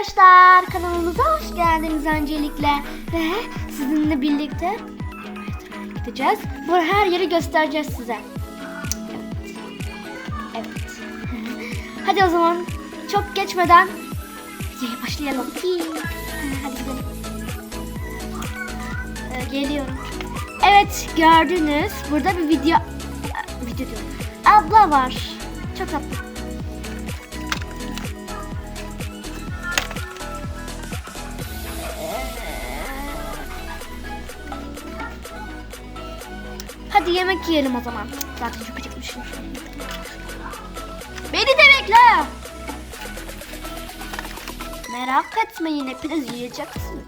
arkadaşlar kanalımıza hoş geldiniz öncelikle ve sizinle birlikte gideceğiz. Bu her yeri göstereceğiz size. Evet. Hadi o zaman çok geçmeden videoya başlayalım. Hadi gidelim. Ee, geliyorum. Evet gördünüz burada bir video video diyorum. Abla var. Çok tatlı. Hadi yemek yiyelim o zaman. Zaten çok acıkmışım. Beni de bekle. Merak etmeyin hepiniz yiyeceksiniz.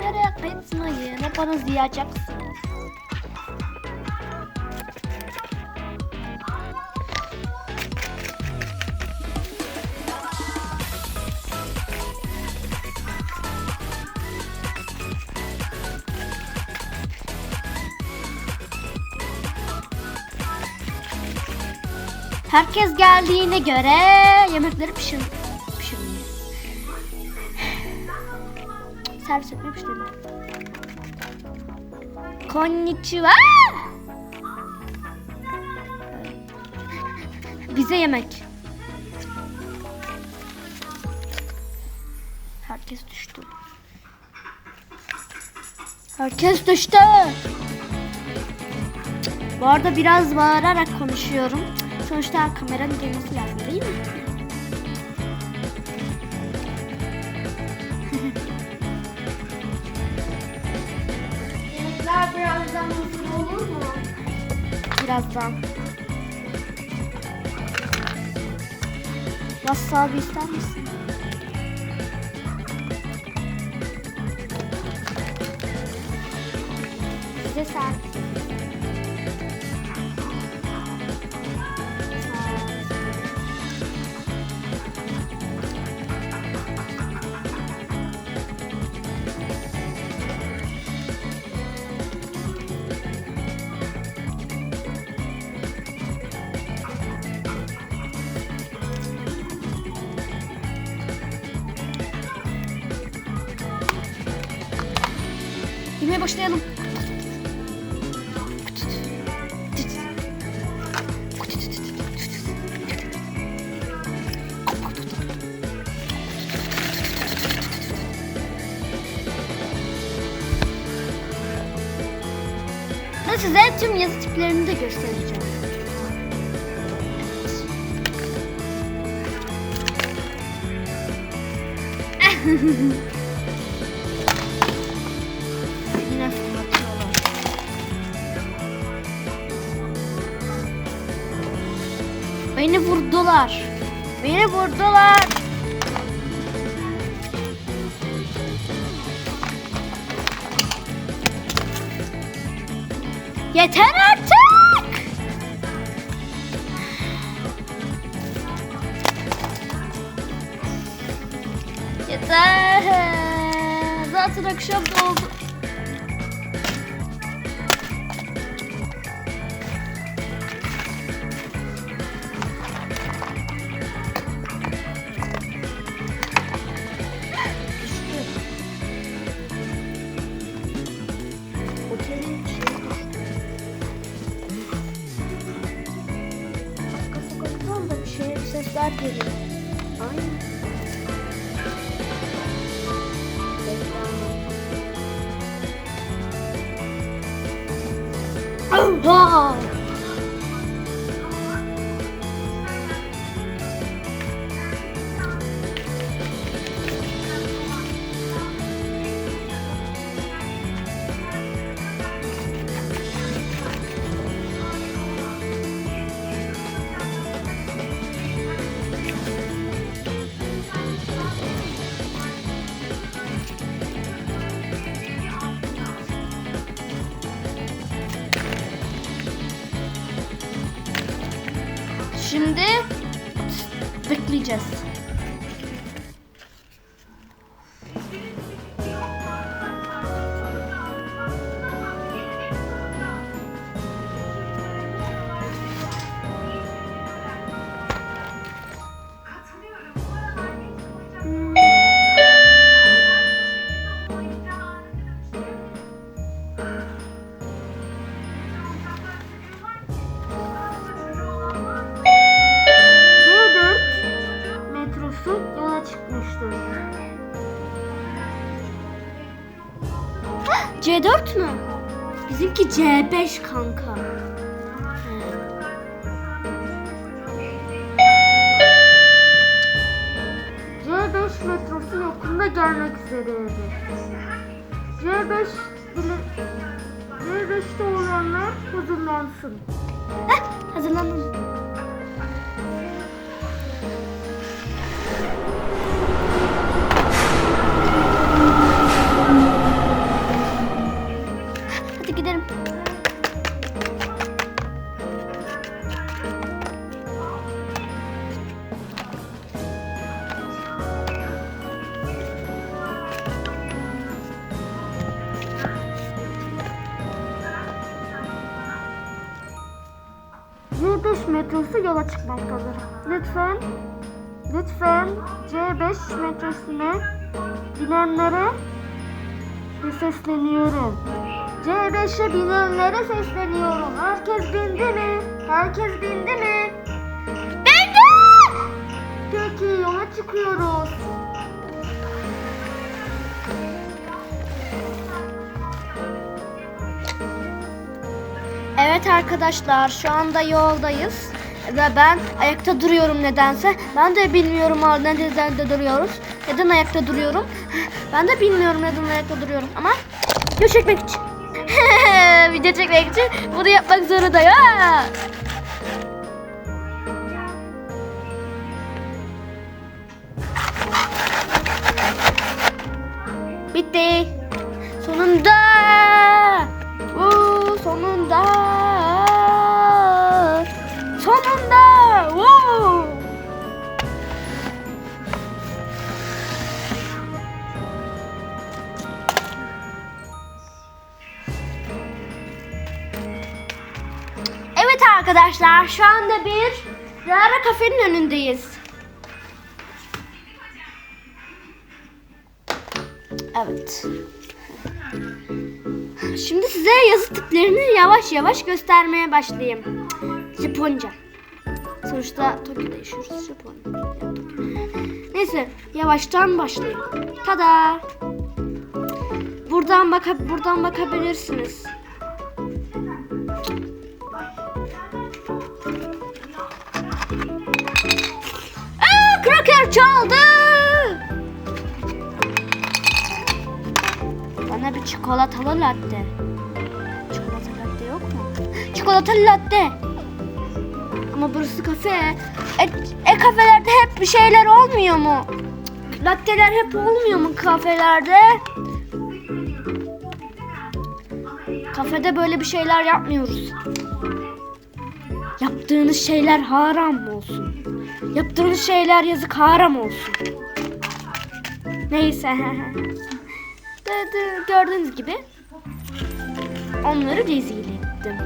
Merak etmeyin hepiniz yiyeceksiniz. Herkes geldiğine göre yemekleri pişir pişirmeye. Servis etmeyi pişirmeye. Konnichiwa. Bize yemek. Herkes düştü. Herkes düştü. Bu arada biraz bağırarak konuşuyorum. Sonuçta kameranın duyması lazım değil mi? Yemekler birazdan hazır olur mu? Birazdan. Wasabi ister misin? Bize sen. başlayalım. Ve size tüm yazı tiplerini de göstereceğim. Beni vurdular. Beni vurdular. Yeter artık. Yeter. Zaten akşam da 谢谢 kanka. C5 metrosu yakında gelmek üzereydi. C5 bile... C5'te olanlar hazırlansın. Heh, hazırlandım. Hadi gidelim. C5 metrosu yola çıkmaktadır. Lütfen, lütfen C5 metrosuna binenlere sesleniyorum. C5'e binenlere sesleniyorum. Herkes bindi mi? Herkes bindi mi? Bindi! Peki yola çıkıyoruz. Evet arkadaşlar şu anda yoldayız ve ben ayakta duruyorum nedense. Ben de bilmiyorum neden de duruyoruz. Neden ayakta duruyorum? Ben de bilmiyorum neden ayakta duruyorum ama video çekmek için. video çekmek için bunu yapmak zorundayım. Arkadaşlar şu anda bir Rara kafenin önündeyiz. Evet. Şimdi size yazı tiplerini yavaş yavaş göstermeye başlayayım. Japonca. Sonuçta Tokyo'da yaşıyoruz. Japonya. Neyse yavaştan başlayayım. Tada. Buradan baka buradan bakabilirsiniz. Çikolatalı latte. Çikolata latte yok mu? Çikolatalı latte. Ama burası kafe. E, e kafelerde hep bir şeyler olmuyor mu? Latteler hep olmuyor mu kafelerde? Kafede böyle bir şeyler yapmıyoruz. Yaptığınız şeyler haram olsun. Yaptığınız şeyler yazık haram olsun. Neyse. Gördüğünüz gibi onları rezil ettim.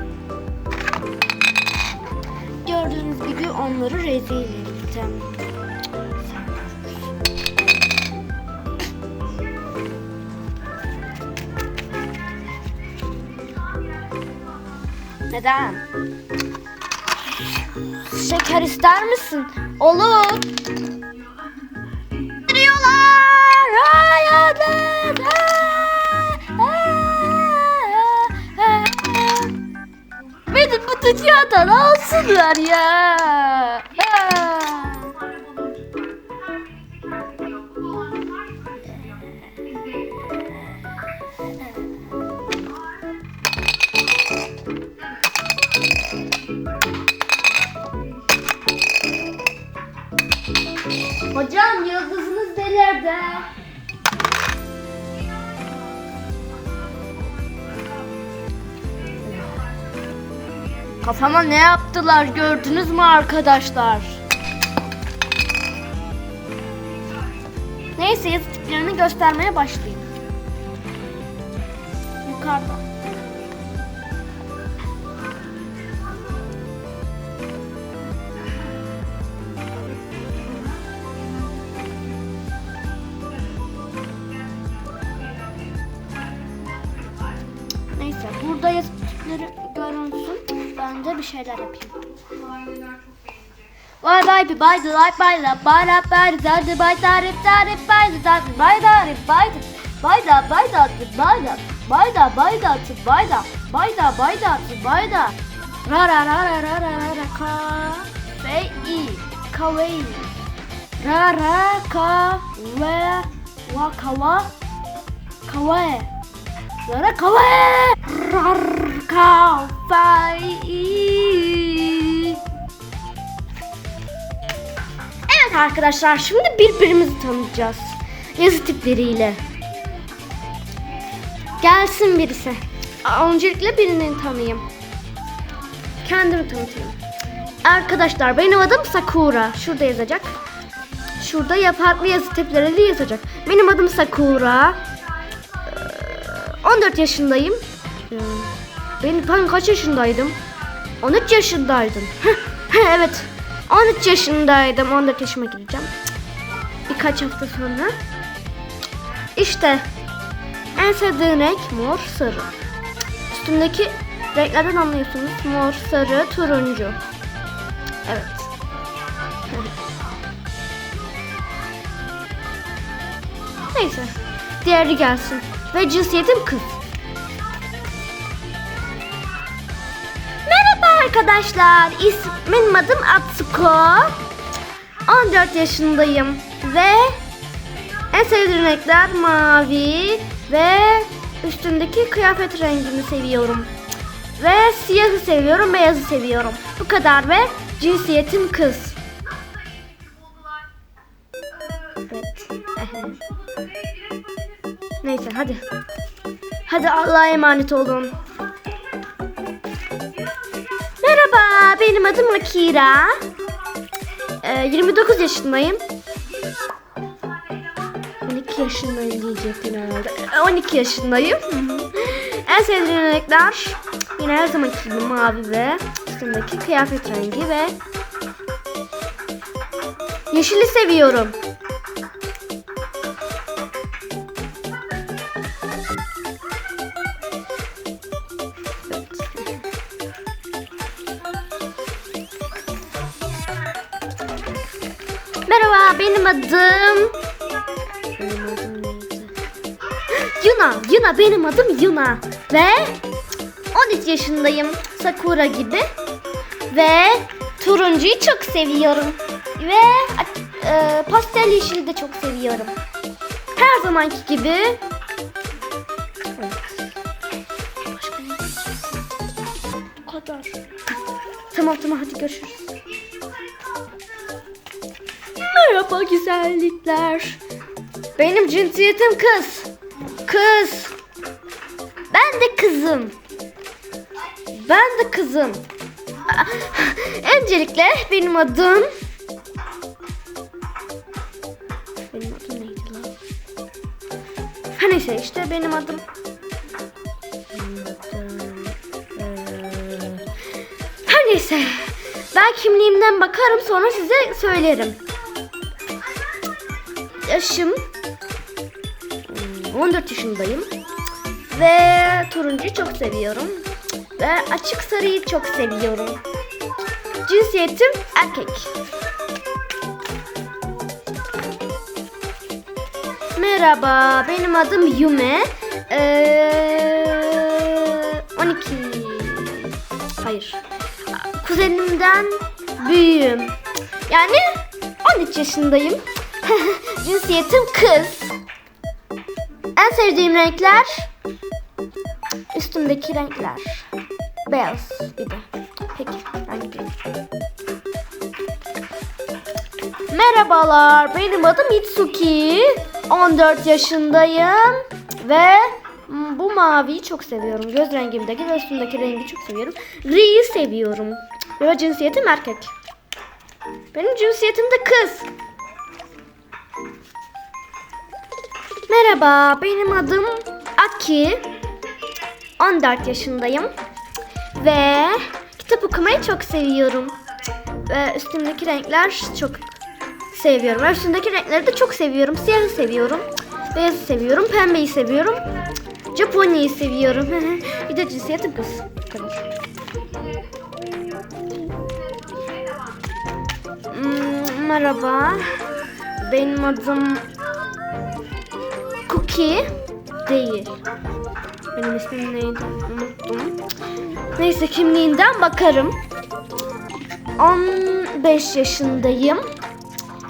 Gördüğünüz gibi onları rezil ettim. Neden? Şeker ister misin? Olur. Dünyadan alsınlar ya. Hocam yıldızınız delirdi. Kafama ne yaptılar gördünüz mü arkadaşlar? Neyse yazı tiplerini göstermeye başlayayım. Yukarıda. Bir şeyler yapayım. Vay vay bir bay da lay bay la bay la bay da da bay da rip da rip bay da da bay da rip bay da bay da bay da rip bay da Bayda, bayda, tıp bayda. Bayda, bayda, tıp bayda. Ra ra ra ra ra ra ra ra ka. Ve i. Kavei. Ra ra ka ve wa kava. Kave. Ra ra kave. Rar ka fe i. Evet arkadaşlar şimdi birbirimizi tanıyacağız. Yazı tipleriyle. Gelsin birisi. Öncelikle birini tanıyayım. Kendimi tanıtayım. Arkadaşlar benim adım Sakura. Şurada yazacak. Şurada ya farklı yazı tipleriyle yazacak. Benim adım Sakura. Ee, 14 yaşındayım. Ben, ben kaç yaşındaydım? 13 yaşındaydım. evet. 13 yaşındaydım. 14 yaşıma gideceğim. Birkaç hafta sonra. İşte en sevdiğim renk mor sarı. Üstümdeki renklerden anlıyorsunuz. Mor, sarı, turuncu. Evet. Neyse. Diğeri gelsin. Ve cinsiyetim kız. Arkadaşlar. İsmim adım Atsuko. 14 yaşındayım. Ve en sevdiğim renkler mavi ve üstündeki kıyafet rengini seviyorum. Ve siyahı seviyorum, beyazı seviyorum. Bu kadar ve cinsiyetim kız. Evet. Neyse hadi. Hadi Allah'a emanet olun. Benim adım Akira. Ee, 29 yaşındayım. 12 yaşındayım diyecektim herhalde. Ee, 12 yaşındayım. en sevdiğim renkler yine her zamanki gibi mavi ve üstündeki kıyafet rengi ve yeşili seviyorum. Merhaba benim adım benim adım? Yuna, Yuna benim adım Yuna ve 13 yaşındayım Sakura gibi ve turuncuyu çok seviyorum ve e, pastel yeşili de çok seviyorum. Her zamanki gibi. Başka ne? Bu kadar. Tamam tamam hadi görüşürüz. Merhaba güzellikler. Benim cinsiyetim kız. Kız. Ben de kızım. Ben de kızım. Öncelikle benim adım... Benim adım neydi lan? Ha neyse işte benim adım... Her neyse. Ben kimliğimden bakarım sonra size söylerim. Yaşım hmm, 14 yaşındayım. Ve turuncuyu çok seviyorum. Ve açık sarıyı çok seviyorum. Cinsiyetim erkek. Merhaba, benim adım Yume. Ee, 12. Hayır. Kuzenimden büyüğüm. Yani 13 yaşındayım. Cinsiyetim kız. En sevdiğim renkler üstümdeki renkler. Beyaz de. Peki ben gideyim. Merhabalar benim adım Itsuki. 14 yaşındayım ve bu maviyi çok seviyorum. Göz rengimdeki ve üstümdeki rengi çok seviyorum. Gri'yi seviyorum. Ve cinsiyetim erkek. Benim cinsiyetim de kız. Merhaba, benim adım Aki. 14 yaşındayım. Ve kitap okumayı çok seviyorum. Ve üstümdeki renkler çok seviyorum. Ve üstündeki renkleri de çok seviyorum. Siyahı seviyorum. Beyazı seviyorum. Pembeyi seviyorum. Japonya'yı seviyorum. bir de cinsiyetim kız. Kadar. Hmm, merhaba. Benim adım Cookie değil. Benim ismim neydi? Unuttum. Neyse kimliğinden bakarım. 15 yaşındayım.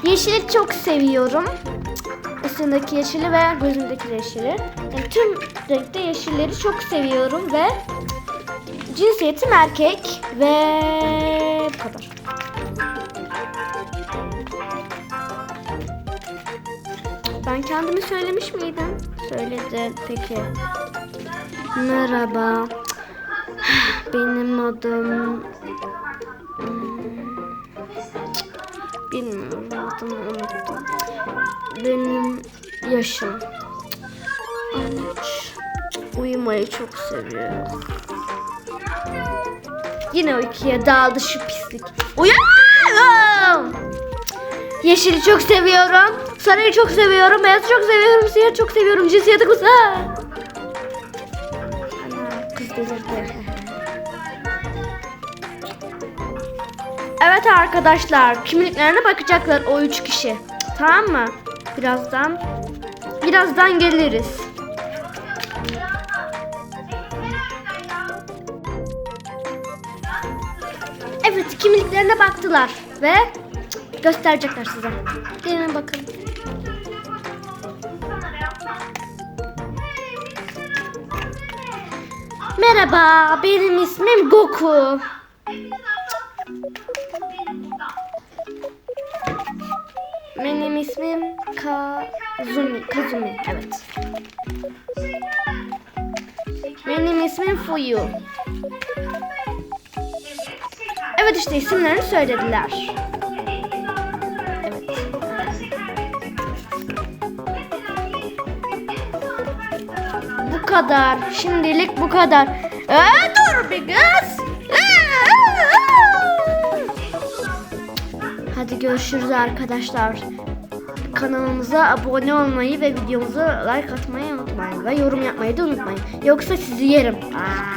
Yeşili çok seviyorum. Üstündeki yeşili ve gözümdeki yeşili. Yani tüm renkte yeşilleri çok seviyorum ve cinsiyetim erkek ve Ben kendimi söylemiş miydim? Söyledin. Peki. Merhaba. Benim adım... Hmm, Bilmiyorum adımı unuttum. Benim yaşım 13. Uyumayı çok seviyorum. Yine uykuya daldı şu pislik. Uyan! Yeşili çok seviyorum. Sarıyı çok seviyorum. Beyazı çok seviyorum. Siyahı çok seviyorum. Cinsiyeti güzel. Ana kız delirdi. Evet arkadaşlar. Kimliklerine bakacaklar o üç kişi. Tamam mı? Birazdan birazdan geliriz. Evet kimliklerine baktılar ve gösterecekler size. Gelin bakın. Merhaba, benim ismim Goku. Benim ismim Kazumi. Kazumi, evet. Benim ismim Fuyu. Evet işte isimlerini söylediler. Kadar. Şimdilik bu kadar. Ee, dur bir kız. Hadi görüşürüz arkadaşlar. Kanalımıza abone olmayı ve videomuza like atmayı unutmayın. Ve yorum yapmayı da unutmayın. Yoksa sizi yerim. Aa.